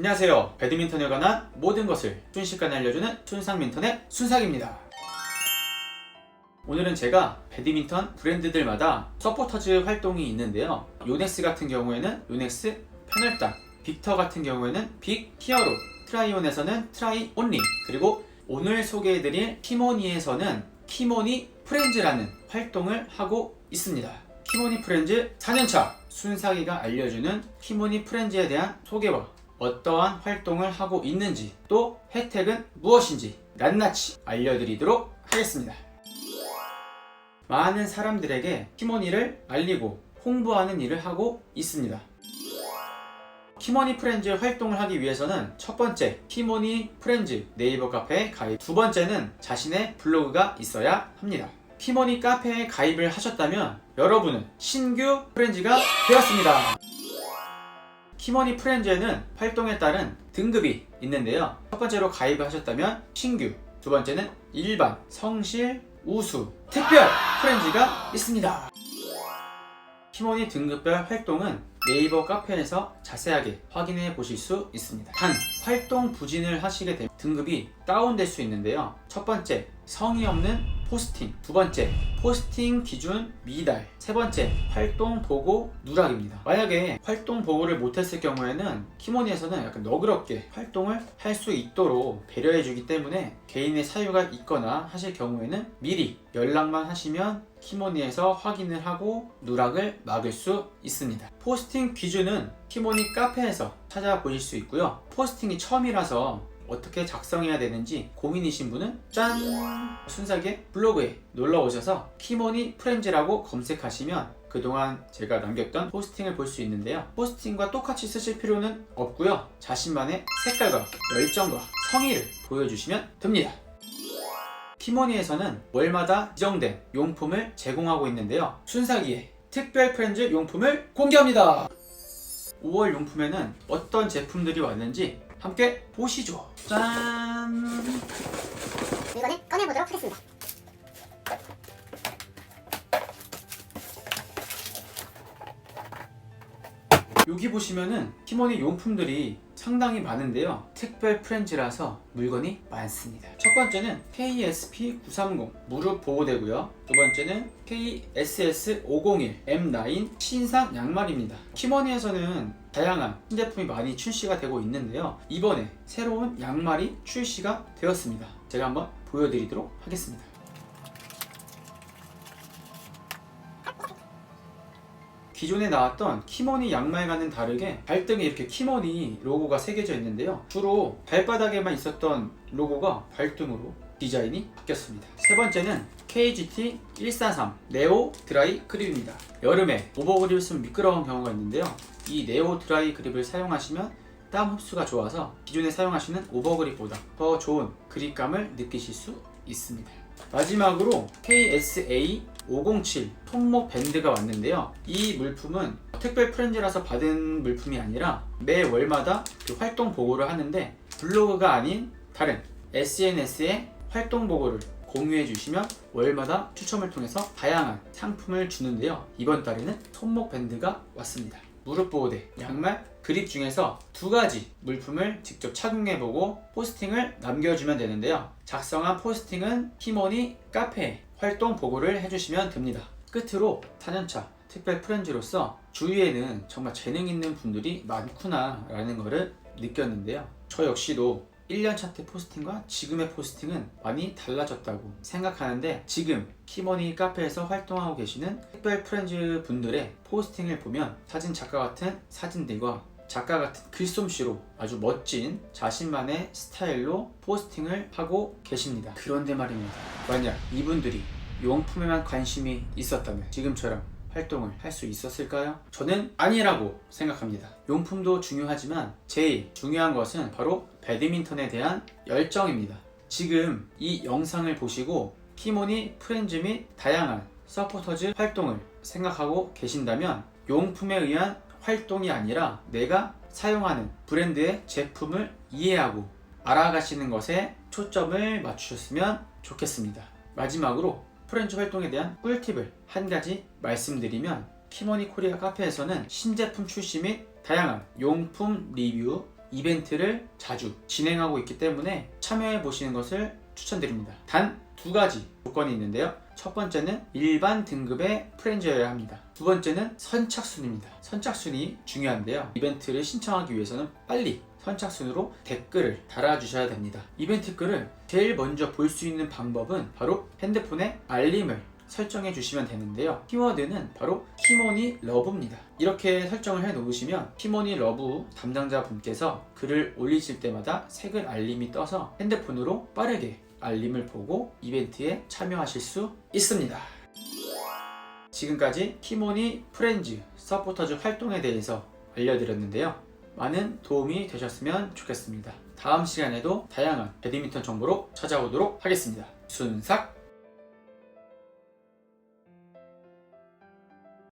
안녕하세요. 배드민턴에 관한 모든 것을 순식간에 알려주는 순상민턴의 순상입니다. 오늘은 제가 배드민턴 브랜드들마다 서포터즈 활동이 있는데요. 요넥스 같은 경우에는 요넥스 패널당, 빅터 같은 경우에는 빅 히어로, 트라이온에서는 트라이 온리, 그리고 오늘 소개해드릴 키모니에서는 키모니 프렌즈라는 활동을 하고 있습니다. 키모니 프렌즈 4년차 순사기가 알려주는 키모니 프렌즈에 대한 소개와 어떠한 활동을 하고 있는지 또 혜택은 무엇인지 낱낱이 알려드리도록 하겠습니다. 많은 사람들에게 키모니를 알리고 홍보하는 일을 하고 있습니다. 키모니 프렌즈 활동을 하기 위해서는 첫 번째 키모니 프렌즈 네이버 카페에 가입 두 번째는 자신의 블로그가 있어야 합니다. 키모니 카페에 가입을 하셨다면 여러분은 신규 프렌즈가 되었습니다. 키머니 프렌즈에는 활동에 따른 등급이 있는데요. 첫 번째로 가입을 하셨다면 신규, 두 번째는 일반, 성실, 우수, 특별 프렌즈가 있습니다. 키머니 등급별 활동은 네이버 카페에서 자세하게 확인해 보실 수 있습니다. 단, 활동 부진을 하시게 되면 등급이 다운될 수 있는데요. 첫 번째, 성의 없는 포스팅. 두 번째, 포스팅 기준 미달. 세 번째, 활동 보고 누락입니다. 만약에 활동 보고를 못했을 경우에는 키모니에서는 약간 너그럽게 활동을 할 수 있도록 배려해 주기 때문에 개인의 사유가 있거나 하실 경우에는 미리 연락만 하시면 키모니에서 확인을 하고 누락을 막을 수 있습니다. 포스팅 기준은 키모니 카페에서 찾아보실 수 있고요. 포스팅이 처음이라서 어떻게 작성해야 되는지 고민이신 분은 짠! 순삭의 블로그에 놀러 오셔서 키모니 프렌즈라고 검색하시면 그동안 제가 남겼던 포스팅을 볼 수 있는데요. 포스팅과 똑같이 쓰실 필요는 없고요. 자신만의 색깔과 열정과 성의를 보여주시면 됩니다. 키모니에서는 월마다 지정된 용품을 제공하고 있는데요. 순삭이의 특별 프렌즈 용품을 공개합니다. 5월 용품에는 어떤 제품들이 왔는지 함께 보시죠. 짠! 물건을 꺼내보도록 하겠습니다. 여기 보시면은 키모니 용품들이 상당히 많은데요. 특별 프렌즈라서 물건이 많습니다. 첫 번째는 KSP930 무릎 보호대고요. 두 번째는 KSS501 M9 신상 양말입니다. 키모니에서는 다양한 신제품이 많이 출시가 되고 있는데요. 이번에 새로운 양말이 출시가 되었습니다. 제가 한번 보여드리도록 하겠습니다. 기존에 나왔던 키모니 양말과는 다르게 발등에 이렇게 키모니 로고가 새겨져 있는데요. 주로 발바닥에만 있었던 로고가 발등으로 디자인이 바뀌었습니다. 세 번째는 KGT 143 네오 드라이 그립입니다. 여름에 오버그립을 쓰면 미끄러운 경우가 있는데요. 이 네오 드라이 그립을 사용하시면 땀 흡수가 좋아서 기존에 사용하시는 오버그립보다 더 좋은 그립감을 느끼실 수 있습니다. 마지막으로 KSA 507 손목 밴드가 왔는데요. 이 물품은 특별 프렌즈라서 받은 물품이 아니라 매 월마다 그 활동 보고를 하는데 블로그가 아닌 다른 SNS에 활동 보고를 공유해 주시면 월마다 추첨을 통해서 다양한 상품을 주는데요. 이번 달에는 손목 밴드가 왔습니다. 무릎 보호대, 양말, 그립 중에서 두 가지 물품을 직접 착용해보고 포스팅을 남겨주면 되는데요. 작성한 포스팅은 키모니 카페에 활동 보고를 해주시면 됩니다. 끝으로 4년차 특별 프렌즈로서 주위에는 정말 재능 있는 분들이 많구나 라는 것을 느꼈는데요. 저 역시도 1년차 때 포스팅과 지금의 포스팅은 많이 달라졌다고 생각하는데 지금 키머니 카페에서 활동하고 계시는 특별 프렌즈 분들의 포스팅을 보면 사진 작가 같은 사진들과 작가 같은 글솜씨로 아주 멋진 자신만의 스타일로 포스팅을 하고 계십니다. 그런데 말입니다. 만약 이분들이 용품에만 관심이 있었다면 지금처럼 활동을 할 수 있었을까요? 저는 아니라고 생각합니다. 용품도 중요하지만 제일 중요한 것은 바로 배드민턴에 대한 열정입니다. 지금 이 영상을 보시고 키모니 프렌즈 및 다양한 서포터즈 활동을 생각하고 계신다면 용품에 의한 활동이 아니라 내가 사용하는 브랜드의 제품을 이해하고 알아가시는 것에 초점을 맞추셨으면 좋겠습니다. 마지막으로 프렌즈 활동에 대한 꿀팁을 한 가지 말씀드리면 키머니 코리아 카페에서는 신제품 출시 및 다양한 용품 리뷰, 이벤트를 자주 진행하고 있기 때문에 참여해 보시는 것을 추천드립니다. 단 두 가지 조건이 있는데요. 첫 번째는 일반 등급의 프렌즈여야 합니다. 두 번째는 선착순입니다. 선착순이 중요한데요. 이벤트를 신청하기 위해서는 빨리 선착순으로 댓글을 달아주셔야 됩니다. 이벤트 글을 제일 먼저 볼 수 있는 방법은 바로 핸드폰에 알림을 설정해 주시면 되는데요. 키워드는 바로 키모니 러브입니다. 이렇게 설정을 해 놓으시면 키모니 러브 담당자 분께서 글을 올리실 때마다 색을 알림이 떠서 핸드폰으로 빠르게 알림을 보고 이벤트에 참여하실 수 있습니다. 지금까지 키모니 프렌즈 서포터즈 활동에 대해서 알려드렸는데요. 많은 도움이 되셨으면 좋겠습니다. 다음 시간에도 다양한 배드민턴 정보로 찾아오도록 하겠습니다. 순삭